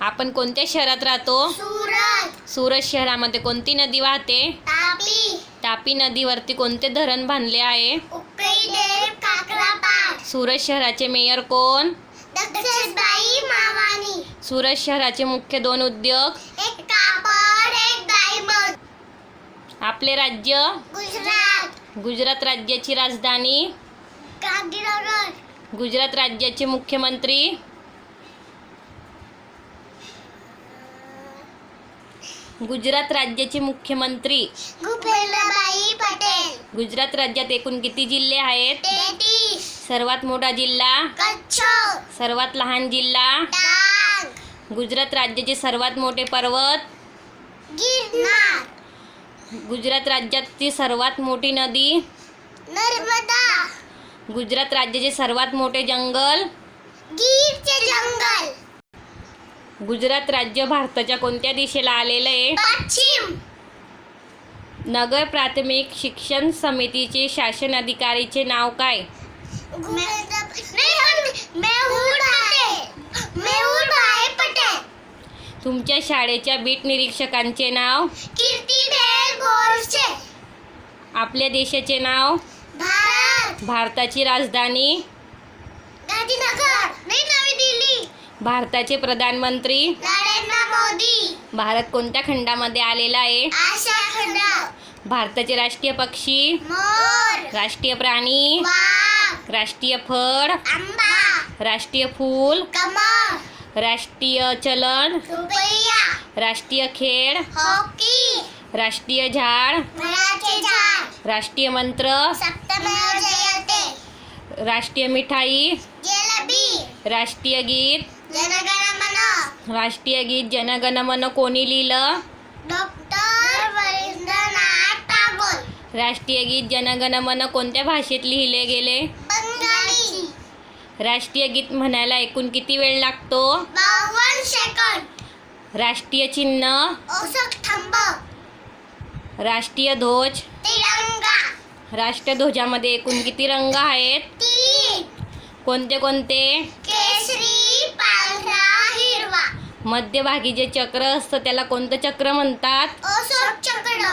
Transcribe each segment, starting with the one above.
आपण कोणत्या शहरात राहतो? सुरत. सुरत शहरामध्ये कोणती नदी वाहते? तापी. तापी नदीवरती कोणते धरण बांधले आहे? काकरापार सुरत शहराचे मेयर कोण? मावानी. सुरत शहराचे मुख्य दोन उद्योग? एक कापड एक डायमंड. आपले राज्य? गुजरात. गुजरात राज्याची राजधानी? गांधीनगर. गुजरात राज्याचे मुख्यमंत्री? गुजरात राज्याचे मुख्यमंत्री भूपेंद्रबाई पटेल. गुजरात राज्यात एकूण किती जिल्हे आहेत? तेहतीस. सर्वात मोठा जिल्हा? कच्छ सर्वात लहान जिल्हा? डांग. गुजरात राज्याचे सर्वात मोठे पर्वत? गिरनार. गुजरात राज्याची सर्वात मोठी नदी? नर्मदा. गुजरात राज्याचे सर्वात मोठे जंगल? गीरचे जंगल. गुजरात राज्य भारताच्या कोणत्या दिशेला आलेलं आहे? पश्चिम नगर प्राथमिक शिक्षण समितीचे शासन अधिकारीचे नाव काय? तुमच्या शाळेच्या बीट निरीक्षकांचे नाव? आपल्या देशाचे नाव? भारत. भारताची राजधानी? गांधीनगर. भारताचे प्रधानमंत्री. नरेंद्र मोदी. भारत कोणत्या खंडामध्ये आलेला आहे? आशा खंड. भारताचे राष्ट्रीय पक्षी. मोर. राष्ट्रीय प्राणी. वाघ. राष्ट्रीय फळ. आंबा. राष्ट्रीय फूल. कमळ. राष्ट्रीय चलन. रुपया. राष्ट्रीय खेळ. हॉकी. राष्ट्रीय झाड. राष्ट्रीय मंत्र. राष्ट्रीय मिठाई. राष्ट्रीय गीत. राष्ट्रीय गीत जनगण मन कोणी लिहिलं? डॉक्टर राष्ट्रीय गीत जनगण मन कोणत्या भाषेत लिहिले गेले? बंगाली. राष्ट्रीय गीत म्हणायला एकूण किती वेळ लागतो? सेकंद. राष्ट्रीय चिन्ह? थंब. राष्ट्रीय ध्वज? तिरंगा. राष्ट्रध्वजामध्ये एकूण किती रंग आहेत? कोणते कोणते? मध्यभागी जे चक्र असतं त्याला कोणतं चक्र म्हणतात? अशोक चक्र.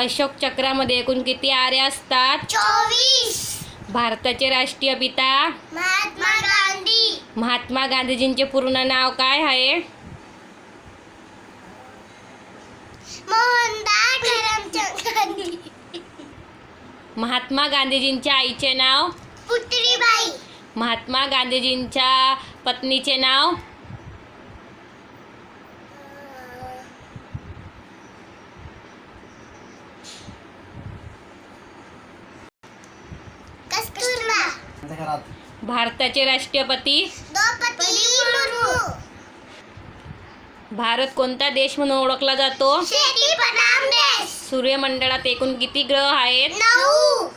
अशोक चक्रामध्ये एकूण किती आरे असतात? चोवीस. भारताचे राष्ट्रीय पिता? महात्मा गांधी. महात्मा गांधीजींचे पूर्ण नाव काय आहे? मोहनदास करमचंद गांधी. महात्मा गांधीजींच्या आईचे नाव? पुतळीबाई. महात्मा गांधीजींच्या पत्नीचे नाव? भारताचे राष्ट्रपती. द्रौपदी मुर्मू. भारत कोणता देश म्हणून ओळखला जातो? शेती प्रधान देश. सूर्यमंडळात एकूण किती ग्रह आहेत? नऊ.